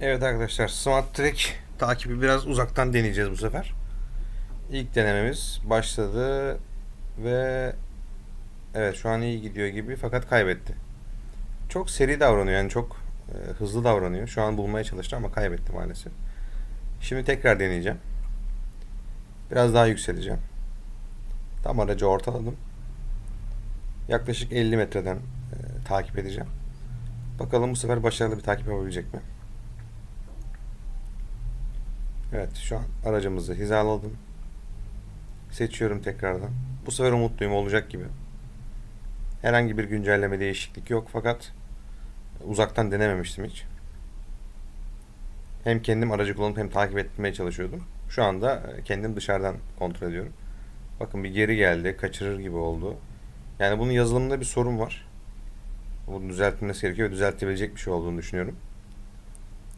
Evet arkadaşlar Smart Track takibi biraz uzaktan deneyeceğiz bu sefer. İlk denememiz başladı ve evet şu an iyi gidiyor gibi fakat kaybetti. Çok seri davranıyor yani çok e, hızlı davranıyor. Şu an bulmaya çalıştı ama kaybetti maalesef. Şimdi tekrar deneyeceğim. Biraz daha yükseleceğim. Tam aracı ortaladım. Yaklaşık 50 metreden e, takip edeceğim. Bakalım bu sefer başarılı bir takip yapabilecek mi? Evet şu an aracımızı hizaladım. Seçiyorum tekrardan. Bu sefer umutluyum olacak gibi. Herhangi bir güncelleme değişiklik yok fakat uzaktan denememiştim hiç. Hem kendim aracı kullanıp hem takip etmeye çalışıyordum. Şu anda e, kendim dışarıdan kontrol ediyorum. Bakın bir geri geldi, kaçırır gibi oldu. Yani bunun yazılımında bir sorun var. Bunun düzeltilmesi gerekiyor ve düzeltebilecek bir şey olduğunu düşünüyorum.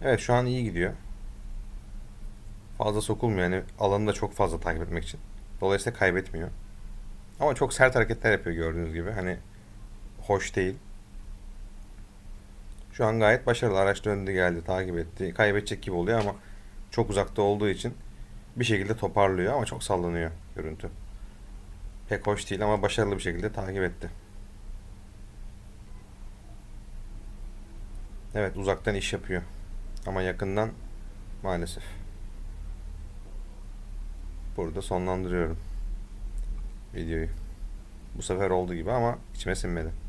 Evet şu an iyi gidiyor. Fazla sokulmuyor yani alanı da çok fazla takip etmek için. Dolayısıyla kaybetmiyor. Ama çok sert hareketler yapıyor gördüğünüz gibi. Hani hoş değil. Şu an gayet başarılı. Araç döndü geldi, takip etti. Kaybedecek gibi oluyor ama çok uzakta olduğu için bir şekilde toparlıyor ama çok sallanıyor görüntü. Pek hoş değil ama başarılı bir şekilde takip etti. Evet uzaktan iş yapıyor. Ama yakından maalesef. Burada sonlandırıyorum videoyu. Bu sefer oldu gibi ama içime sinmedi.